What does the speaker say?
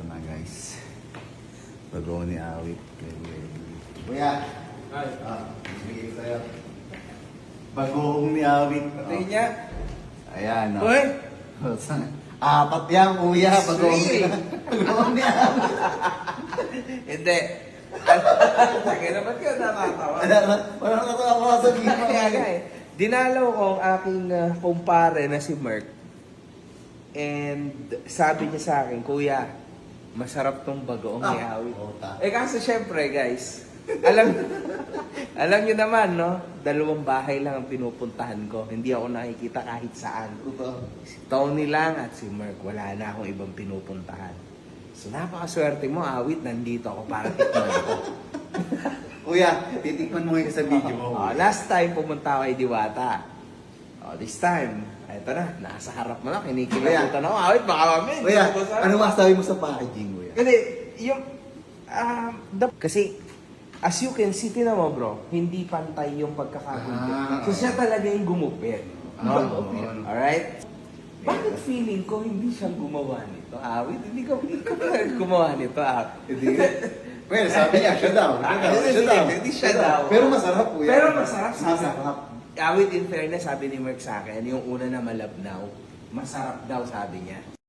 Ito na guys. Bago ni Awit. Kuya! Ay. Ah, bigay ko sa'yo. Bagoong ni Awit. Patayin niya. Ayan. oh. Uy! Apat yan, kuya. Bagoong Three. Bagoong ni Awit. Hindi. Sige naman ka nakatawa. Wala na, wala na natawa sa gima. Kaya nga eh. Dinalaw ko ang aking ah, kumpare na si Merck. And sabi niya sa akin, Kuya, masarap tong bagoong ni Ah, Awit. puta. Eh kaso syempre guys, alam alam niyo naman no, dalawang bahay lang ang pinupuntahan ko. Hindi ako nakikita kahit saan. Si Tony lang at si Merck, wala na akong ibang pinupuntahan. So napakaswerte mo, Awit, nandito ako para tikman ko. Kuya, titikman mo ngayon sa video mo. Oh, last time pumunta ako kay Diwata. Oh, this time, eto na, nasa harap mo na, kinikilabutan ako. Awit, baka mami. Kuya, ano masabi mo sa packaging, kuya? Kasi, yung, um, the- kasi, as you can see, tinan mo bro, hindi pantay yung pagkakagunti. Ah, so siya talaga yung gumupit. Ah, No? oo. Alright? Bakit feeling ko hindi siya gumawa nito? Awit, hindi ko, hindi ko gumawa nito. Awit. Well, sabi niya, siya daw. Siya daw. Ah, Siya daw. hindi siya daw. Pero masarap, kuya. Pero masarap. Masarap. Awit in fairness, sabi ni Mark sa akin, yung una na malabnaw, masarap daw sabi niya.